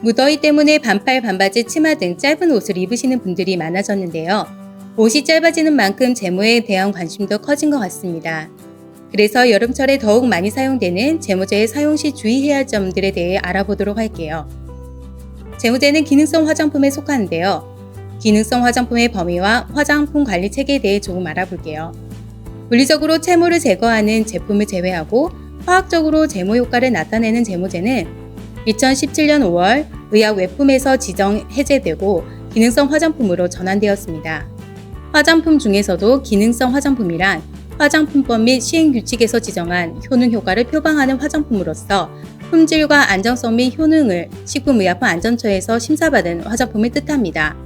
무더위 때문에 반팔, 반바지, 치마 등 짧은 옷을 입으시는 분들이 많아졌는데요. 옷이 짧아지는 만큼 제모에 대한 관심도 커진 것 같습니다. 그래서 여름철에 더욱 많이 사용되는 제모제의 사용 시 주의해야 할 점들에 대해 알아보도록 할게요. 제모제는 기능성 화장품에 속하는데요. 기능성 화장품의 범위와 화장품 관리 체계에 대해 조금 알아볼게요. 물리적으로 채모를 제거하는 제품을 제외하고 화학적으로 제모 효과를 나타내는 제모제는 2017년 5월 의약 외품에서 지정 해제되고 기능성 화장품으로 전환되었습니다. 화장품 중에서도 기능성 화장품이란 화장품법 및 시행규칙에서 지정한 효능 효과를 표방하는 화장품으로서 품질과 안정성 및 효능을 식품의약품 안전처에서 심사받은 화장품을 뜻합니다.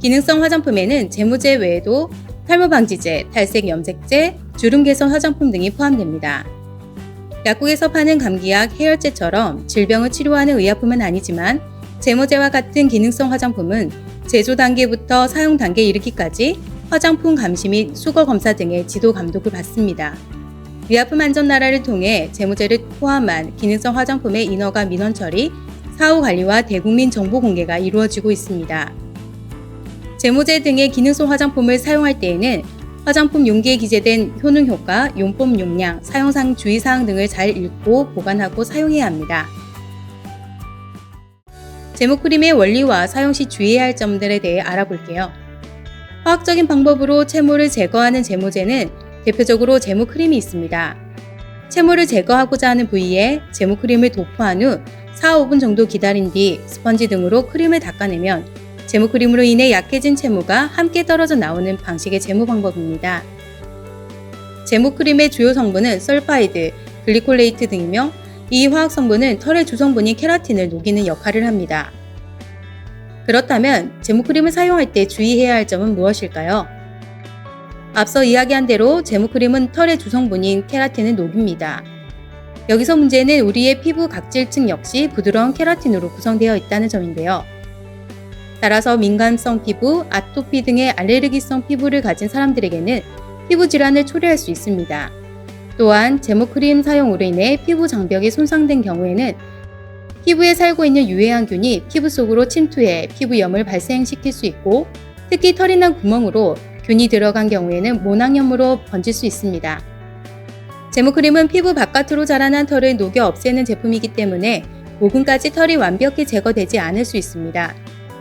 기능성 화장품에는 제모제 외에도 탈모 방지제, 탈색 염색제, 주름 개선 화장품 등이 포함됩니다. 약국에서 파는 감기약, 해열제처럼 질병을 치료하는 의약품은 아니지만 제모제와 같은 기능성 화장품은 제조 단계부터 사용 단계에 이르기까지 화장품 감시 및 수거 검사 등의 지도 감독을 받습니다. 의약품 안전 나라를 통해 제모제를 포함한 기능성 화장품의 인허가 민원 처리, 사후 관리와 대국민 정보 공개가 이루어지고 있습니다. 제모제 등의 기능성 화장품을 사용할 때에는 화장품 용기에 기재된 효능 효과, 용법 용량, 사용상 주의사항 등을 잘 읽고 보관하고 사용해야 합니다. 제모 크림의 원리와 사용 시 주의해야 할 점들에 대해 알아볼게요. 화학적인 방법으로 채모를 제거하는 제모제는 대표적으로 제모 크림이 있습니다. 채모를 제거하고자 하는 부위에 제모 크림을 도포한 후 4, 5분 정도 기다린 뒤 스펀지 등으로 크림을 닦아내면 제모 크림으로 인해 약해진 채모가 함께 떨어져 나오는 방식의 제모 방법입니다. 제모 크림의 주요 성분은 설파이드, 글리콜레이트 등이며 이 화학 성분은 털의 주성분인 케라틴을 녹이는 역할을 합니다. 그렇다면 제모 크림을 사용할 때 주의해야 할 점은 무엇일까요? 앞서 이야기한 대로 제모 크림은 털의 주성분인 케라틴을 녹입니다. 여기서 문제는 우리의 피부 각질층 역시 부드러운 케라틴으로 구성되어 있다는 점인데요. 따라서 민감성 피부, 아토피 등의 알레르기성 피부를 가진 사람들에게는 피부 질환을 초래할 수 있습니다. 또한 제모크림 사용으로 인해 피부 장벽이 손상된 경우에는 피부에 살고 있는 유해한균이 피부 속으로 침투해 피부염을 발생시킬 수 있고 특히 털이 난 구멍으로 균이 들어간 경우에는 모낭염으로 번질 수 있습니다. 제모크림은 피부 바깥으로 자라난 털을 녹여 없애는 제품이기 때문에 5분까지 털이 완벽히 제거되지 않을 수 있습니다.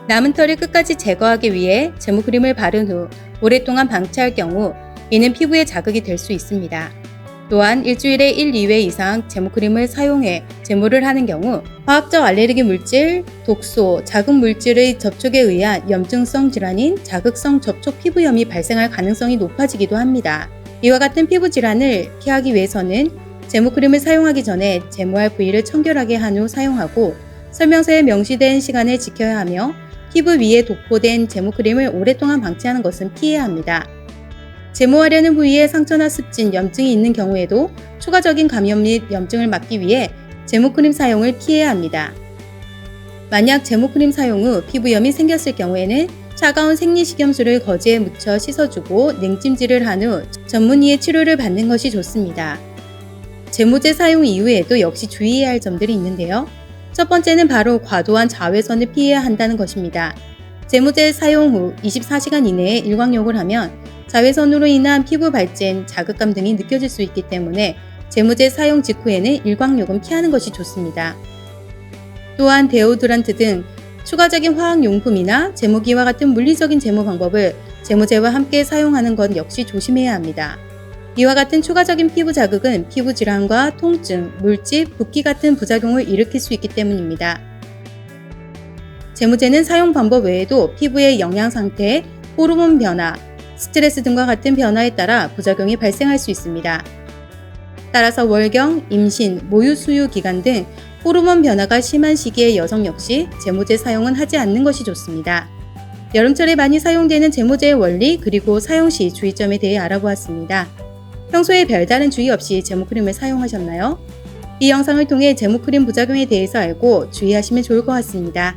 남은 털을 끝까지 제거하기 위해 제모 크림을 바른 후 오랫동안 방치할 경우 이는 피부에 자극이 될 수 있습니다. 또한 일주일에 1, 2회 이상 제모 크림을 사용해 제모를 하는 경우 화학적 알레르기 물질, 독소, 자극 물질의 접촉에 의한 염증성 질환인 자극성 접촉 피부염이 발생할 가능성이 높아지기도 합니다. 이와 같은 피부 질환을 피하기 위해서는 제모 크림을 사용하기 전에 제모할 부위를 청결하게 한 후 사용하고 설명서에 명시된 시간을 지켜야 하며 피부 위에 도포된 제모크림을 오랫동안 방치하는 것은 피해야 합니다. 제모하려는 부위에 상처나 습진, 염증이 있는 경우에도 추가적인 감염 및 염증을 막기 위해 제모크림 사용을 피해야 합니다. 만약 제모크림 사용 후 피부염이 생겼을 경우에는 차가운 생리식염수를 거즈에 묻혀 씻어주고 냉찜질을 한 후 전문의의 치료를 받는 것이 좋습니다. 제모제 사용 이후에도 역시 주의해야 할 점들이 있는데요. 첫 번째는 바로 과도한 자외선을 피해야 한다는 것입니다. 제모제 사용 후 24시간 이내에 일광욕을 하면 자외선으로 인한 피부 발진, 자극감 등이 느껴질 수 있기 때문에 제모제 사용 직후에는 일광욕은 피하는 것이 좋습니다. 또한 데오드란트 등 추가적인 화학용품이나 제모기와 같은 물리적인 제모 방법을 제모제와 함께 사용하는 것 역시 조심해야 합니다. 이와 같은 추가적인 피부 자극은 피부 질환과 통증, 물집, 붓기 같은 부작용을 일으킬 수 있기 때문입니다. 제모제는 사용 방법 외에도 피부의 영양 상태, 호르몬 변화, 스트레스 등과 같은 변화에 따라 부작용이 발생할 수 있습니다. 따라서 월경, 임신, 모유 수유 기간 등 호르몬 변화가 심한 시기의 여성 역시 제모제 사용은 하지 않는 것이 좋습니다. 여름철에 많이 사용되는 제모제의 원리 그리고 사용 시 주의점에 대해 알아보았습니다. 평소에 별다른 주의 없이 제모크림을 사용하셨나요? 이 영상을 통해 제모크림 부작용에 대해서 알고 주의하시면 좋을 것 같습니다.